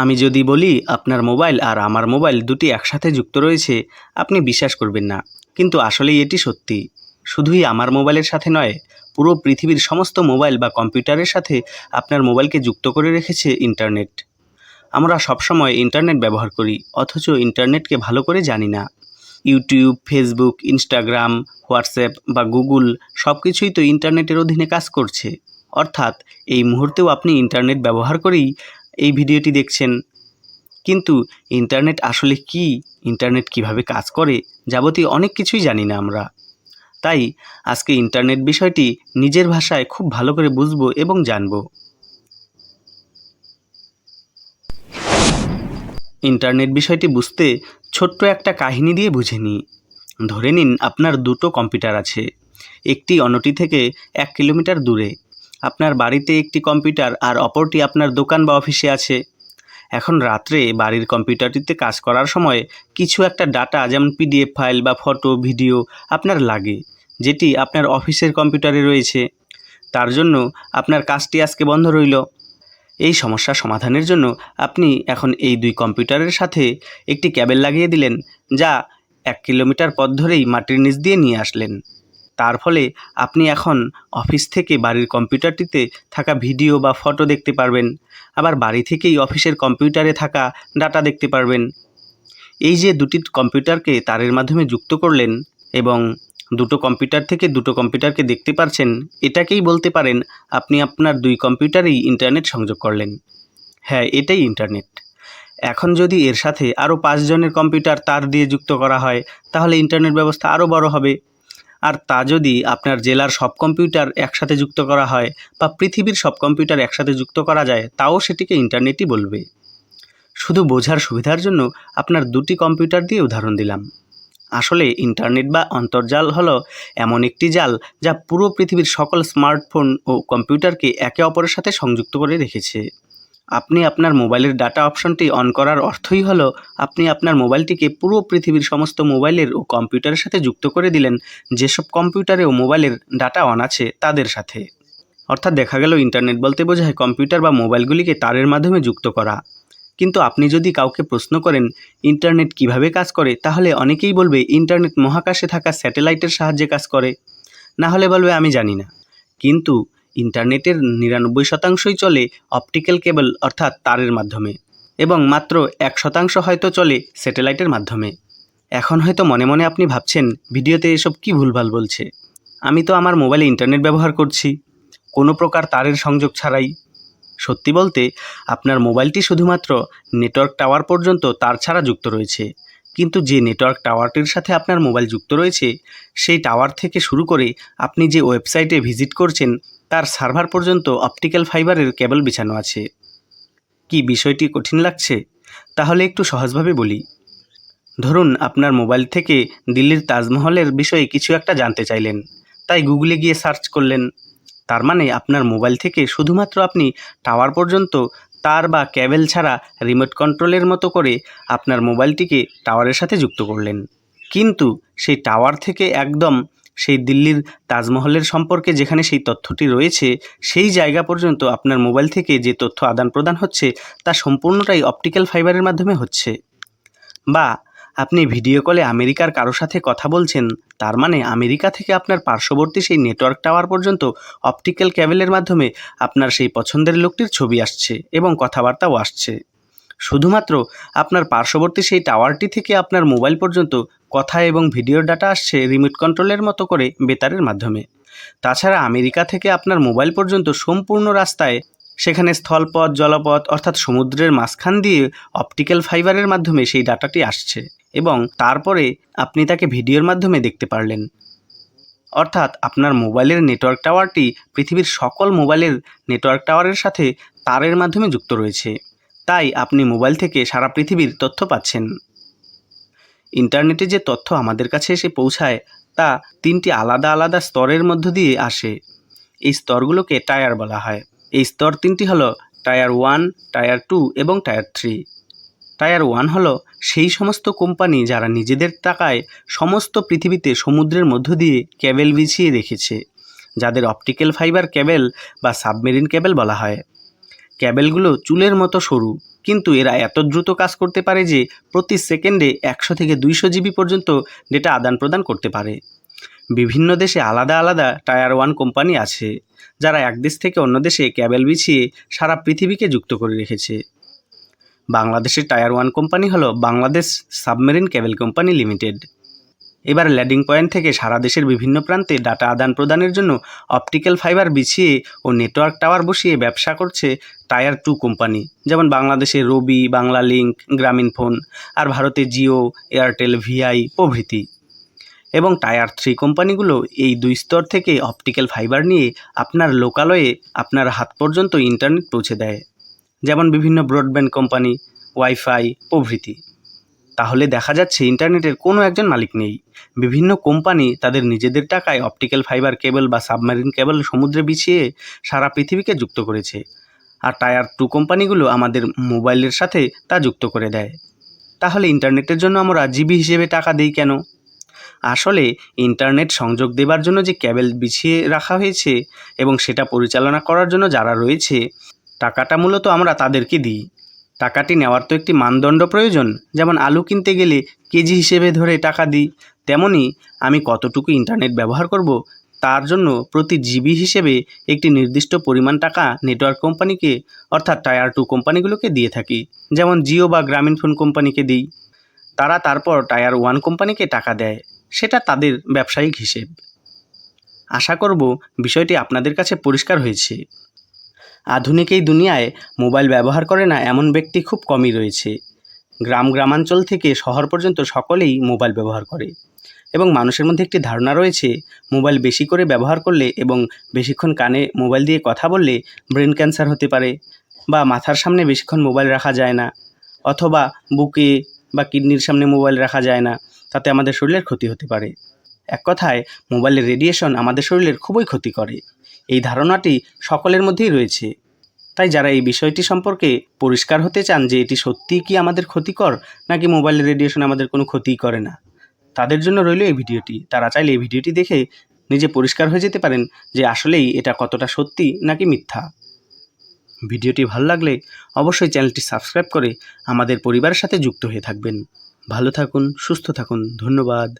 আমি যদি বলি, আপনার মোবাইল আর আমার মোবাইল দুটি একসাথে যুক্ত রয়েছে, আপনি বিশ্বাস করবেন না। কিন্তু আসলেই এটি সত্যি। শুধুই আমার মোবাইলের সাথে নয়, পুরো পৃথিবীর সমস্ত মোবাইল বা কম্পিউটারের সাথে আপনার মোবাইলকে যুক্ত করে রেখেছে ইন্টারনেট। আমরা সবসময় ইন্টারনেট ব্যবহার করি, অথচ ইন্টারনেটকে ভালো করে জানি না। ইউটিউব, ফেসবুক, ইনস্টাগ্রাম, হোয়াটসঅ্যাপ বা গুগল সব কিছুই তো ইন্টারনেটের অধীনে কাজ করছে। অর্থাৎ এই মুহূর্তেও আপনি ইন্টারনেট ব্যবহার করেই এই ভিডিওটি দেখছেন। কিন্তু ইন্টারনেট আসলে কি? ইন্টারনেট কীভাবে কাজ করে? যাবতীয় অনেক কিছুই জানি না আমরা। তাই আজকে ইন্টারনেট বিষয়টি নিজের ভাষায় খুব ভালো করে বুঝব এবং জানব। ইন্টারনেট বিষয়টি বুঝতে ছোট্ট একটা কাহিনী দিয়ে বুঝে নিই। ধরে নিন আপনার দুটো কম্পিউটার আছে। একটি অন্যটি থেকে এক কিলোমিটার দূরে। আপনার বাড়িতে একটি কম্পিউটার আর অপরটি আপনার দোকান বা অফিসে আছে। এখন রাত্রে বাড়ির কম্পিউটারটিতে কাজ করার সময় কিছু একটা ডাটা যেমন পিডিএফ ফাইল বা ফটো, ভিডিও আপনার লাগে, যেটি আপনার অফিসের কম্পিউটারে রয়েছে। তার জন্য আপনার কাজটি আজকে বন্ধ রইল। এই সমস্যা সমাধানের জন্য আপনি এখন এই দুই কম্পিউটারের সাথে একটি ক্যাবেল লাগিয়ে দিলেন, যা এক কিলোমিটার পথ ধরেই মাটির নিচ দিয়ে নিয়ে আসলেন। তার ফলে আপনি এখন অফিস থেকে বাড়ির কম্পিউটারটিতে থাকা ভিডিও বা ফটো দেখতে পারবেন। আবার বাড়ি থেকেই অফিসের কম্পিউটারে থাকা ডাটা দেখতে পারবেন। এই যে দুটি কম্পিউটারকে তারের মাধ্যমে যুক্ত করলেন এবং দুটো কম্পিউটার থেকে দুটো কম্পিউটারকে দেখতে পারছেন, এটাকেই বলতে পারেন আপনি আপনার দুই কম্পিউটারেই ইন্টারনেট সংযোগ করলেন। হ্যাঁ এটাই ইন্টারনেট। এখন যদি এর সাথে আরও পাঁচজনের কম্পিউটার তার দিয়ে যুক্ত করা হয়, তাহলে ইন্টারনেট ব্যবস্থা আরও বড় হবে। আর তা যদি আপনার জেলার সব কম্পিউটার একসাথে যুক্ত করা হয় বা পৃথিবীর সব কম্পিউটার একসাথে যুক্ত করা যায়, তাও সেটিকে ইন্টারনেটই বলবে। শুধু বোঝার সুবিধার জন্য আপনার দুটি কম্পিউটার দিয়ে উদাহরণ দিলাম। আসলে ইন্টারনেট বা অন্তর্জাল হলো এমন একটি জাল যা পুরো পৃথিবীর সকল স্মার্টফোন ও কম্পিউটারকে একে অপরের সাথে সংযুক্ত করে রেখেছে। আপনি আপনার মোবাইলের ডাটা অপশনটি অন করার অর্থই হলো, আপনি আপনার মোবাইলটিকে পুরো পৃথিবীর সমস্ত মোবাইলের ও কম্পিউটারের সাথে যুক্ত করে দিলেন, যেসব কম্পিউটারে ও মোবাইলের ডাটা অন আছে তাদের সাথে। অর্থাৎ দেখা গেল ইন্টারনেট বলতে বোঝায় কম্পিউটার বা মোবাইলগুলিকে তারের মাধ্যমে যুক্ত করা। কিন্তু আপনি যদি কাউকে প্রশ্ন করেন, ইন্টারনেট কীভাবে কাজ করে? তাহলে অনেকেই বলবে, ইন্টারনেট মহাকাশে থাকা স্যাটেলাইটের সাহায্যে কাজ করে। না হলে বলবে, আমি জানি না। কিন্তু ইন্টারনেটের নিরানব্বই শতাংশই চলে অপটিক্যাল কেবল, অর্থাৎ তারের মাধ্যমে। এবং মাত্র এক শতাংশ হয়তো চলে স্যাটেলাইটের মাধ্যমে। এখন হয়তো মনে মনে আপনি ভাবছেন, ভিডিওতে এসব কি ভুলভাল বলছে? আমি তো আমার মোবাইলে ইন্টারনেট ব্যবহার করছি। কোনো প্রকার তারের সংযোগ ছাড়াই। সত্যি বলতে, আপনার মোবাইলটি শুধুমাত্র নেটওয়ার্ক টাওয়ার পর্যন্ত তার ছাড়া যুক্ত রয়েছে। কিন্তু যে নেটওয়ার্ক টাওয়ারটির সাথে আপনার মোবাইল যুক্ত রয়েছে, সেই টাওয়ার থেকে শুরু করে আপনি যে ওয়েবসাইটে ভিজিট করছেন তার সার্ভার পর্যন্ত অপটিক্যাল ফাইবারের কেবল বিছানো আছে। কি বিষয়টি কঠিন লাগছে? তাহলে একটু সহজভাবে বলি। ধরুন, আপনার মোবাইল থেকে দিল্লির তাজমহলের বিষয়ে কিছু একটা জানতে চাইলেন, তাই গুগলে গিয়ে সার্চ করলেন। তার মানে আপনার মোবাইল থেকে শুধুমাত্র আপনি টাওয়ার পর্যন্ত তার বা ক্যাবেল ছাড়া রিমোট কন্ট্রোলের মতো করে আপনার মোবাইলটিকে টাওয়ারের সাথে যুক্ত করলেন। কিন্তু সেই টাওয়ার থেকে একদম সেই দিল্লির তাজমহলের সম্পর্কে যেখানে সেই তথ্যটি রয়েছে, সেই জায়গা পর্যন্ত আপনার মোবাইল থেকে যে তথ্য আদান প্রদান হচ্ছে, তা সম্পূর্ণটাই অপটিক্যাল ফাইবারের মাধ্যমে হচ্ছে। বা, আপনি ভিডিও কলে আমেরিকার কারও সাথে কথা বলছেন, তার মানে আমেরিকা থেকে আপনার পার্শ্ববর্তী সেই নেটওয়ার্ক টাওয়ার পর্যন্ত অপটিক্যাল ক্যাবেলের মাধ্যমে আপনার সেই পছন্দের লোকটির ছবি আসছে এবং কথাবার্তাও আসছে। শুধুমাত্র আপনার পার্শ্ববর্তী সেই টাওয়ারটি থেকে আপনার মোবাইল পর্যন্ত কথা এবং ভিডিওর ডাটা আসছে রিমোট কন্ট্রোলের মতো করে বেতারের মাধ্যমে। তাছাড়া আমেরিকা থেকে আপনার মোবাইল পর্যন্ত সম্পূর্ণ রাস্তায় সেখানে স্থলপথ, জলপথ অর্থাৎ সমুদ্রের মাঝখান দিয়ে অপটিক্যাল ফাইবারের মাধ্যমে সেই ডাটাটি আসছে এবং তারপরে আপনি তাকে ভিডিওর মাধ্যমে দেখতে পারলেন। অর্থাৎ আপনার মোবাইলের নেটওয়ার্ক টাওয়ারটি পৃথিবীর সকল মোবাইলের নেটওয়ার্ক টাওয়ারের সাথে তারের মাধ্যমে যুক্ত রয়েছে। তাই আপনি মোবাইল থেকে সারা পৃথিবীর তথ্য পাচ্ছেন। ইন্টারনেটে যে তথ্য আমাদের কাছে এসে পৌঁছায়, তা তিনটি আলাদা আলাদা স্তরের মধ্য দিয়ে আসে। এই স্তরগুলোকে টায়ার বলা হয়। এই স্তর তিনটি হলো টায়ার ওয়ান, টায়ার টু এবং টায়ার থ্রি। টায়ার ওয়ান হলো সেই সমস্ত কোম্পানি যারা নিজেদের টাকায় সমস্ত পৃথিবীতে সমুদ্রের মধ্য দিয়ে ক্যাবেল বিছিয়ে রেখেছে, যাদের অপটিক্যাল ফাইবার ক্যাবেল বা সাবমেরিন ক্যাবেল বলা হয়। ক্যাবেলগুলো চুলের মতো সরু। কিন্তু এরা এত দ্রুত কাজ করতে পারে যে প্রতি সেকেন্ডে একশো থেকে দুইশো জিবি পর্যন্ত ডেটা আদান প্রদান করতে পারে। বিভিন্ন দেশে আলাদা আলাদা টায়ার ওয়ান কোম্পানি আছে, যারা এক দেশ থেকে অন্য দেশে ক্যাবেল বিছিয়ে সারা পৃথিবীকে যুক্ত করে রেখেছে। বাংলাদেশের টায়ার ওয়ান কোম্পানি হলো Bangladesh submarine cable company limited. এবার ল্যাডিং পয়েন্ট থেকে সারা দেশের বিভিন্ন প্রান্তে ডাটা আদান প্রদানের জন্য অপটিক্যাল ফাইবার বিছিয়ে ও নেটওয়ার্ক টাওয়ার বসিয়ে ব্যবসা করছে টায়ার টু কোম্পানি, যেমন বাংলাদেশে রবি বাংলা লিঙ্ক গ্রামীণ ফোন আর ভারতে জিও, এয়ারটেল, ভিআই প্রভৃতি। এবং টায়ার থ্রি কোম্পানিগুলো এই দুই স্তর থেকে অপটিক্যাল ফাইবার নিয়ে আপনার লোকালয়ে আপনার হাত পর্যন্ত ইন্টারনেট পৌঁছে দেয়, যেমন বিভিন্ন ব্রডব্যান্ড কোম্পানি, ওয়াইফাই প্রভৃতি। তাহলে দেখা যাচ্ছে ইন্টারনেটের কোনো একজন মালিক নেই। বিভিন্ন কোম্পানি তাদের নিজেদের টাকায় অপটিক্যাল ফাইবার কেবল বা সাবমেরিন কেবল সমুদ্রে বিছিয়ে সারা পৃথিবীকে যুক্ত করেছে। আর টায়ার টু কোম্পানিগুলো আমাদের মোবাইলের সাথে তা যুক্ত করে দেয়। তাহলে ইন্টারনেটের জন্য আমরা জিবি হিসেবে টাকা দিই কেন? আসলে ইন্টারনেট সংযোগ দেবার জন্য যে ক্যাবেল বিছিয়ে রাখা হয়েছে এবং সেটা পরিচালনা করার জন্য যারা রয়েছে, টাকাটা মূলত আমরা তাদেরকে দিই। টাকাটি নেওয়ার তো একটি মানদণ্ড প্রয়োজন। যেমন আলু কিনতে গেলে কেজি হিসেবে ধরে টাকা দিই, তেমনি আমি কতটুকু ইন্টারনেট ব্যবহার করব, তার জন্য প্রতি জিবি হিসেবে একটি নির্দিষ্ট পরিমাণ টাকা নেটওয়ার্ক কোম্পানিকে, অর্থাৎ টায়ার টু কোম্পানিগুলোকে দিয়ে থাকি। যেমন জিও বা গ্রামীণ ফোন কোম্পানিকে দিই। তারা তারপর টায়ার ওয়ান কোম্পানিকে টাকা দেয়, সেটা তাদের ব্যবসায়িক হিসেব। আশা করব বিষয়টি আপনাদের কাছে পরিষ্কার হয়েছে। আধুনিক এই দুনিয়ায় মোবাইল ব্যবহার করে না এমন ব্যক্তি খুব কমই রয়েছে। গ্রাম গ্রামাঞ্চল থেকে শহর পর্যন্ত সকলেই মোবাইল ব্যবহার করে এবং মানুষের মধ্যে একটি ধারণা রয়েছে, মোবাইল বেশি করে ব্যবহার করলে এবং বেশিক্ষণ কানে মোবাইল দিয়ে কথা বললে ব্রেন ক্যান্সার হতে পারে বা মাথার সামনে বেশিক্ষণ মোবাইল রাখা যায় না অথবা বুকে বা কিডনির সামনে মোবাইল রাখা যায় না, তাতে আমাদের শরীরের ক্ষতি হতে পারে। এক কথায়, মোবাইলের রেডিয়েশন আমাদের শরীরের খুবই ক্ষতি করে। এই ধারণাটি সকলের মধ্যেই রয়েছে। তাই যারা এই বিষয়টি সম্পর্কে পরিষ্কার হতে চান যে এটি সত্যিই কি আমাদের ক্ষতিকর, নাকি মোবাইলের রেডিয়েশন আমাদের কোনো ক্ষতিই করে না, তাদের জন্য রইল এই ভিডিওটি। তারা চাইলে এই ভিডিওটি দেখে নিজে পরিষ্কার হয়ে যেতে পারেন যে আসলেই এটা কতটা সত্যি, নাকি মিথ্যা। ভিডিওটি ভালো লাগলে অবশ্যই চ্যানেলটি সাবস্ক্রাইব করে আমাদের পরিবারের সাথে যুক্ত হয়ে থাকবেন। ভালো থাকুন, সুস্থ থাকুন, ধন্যবাদ।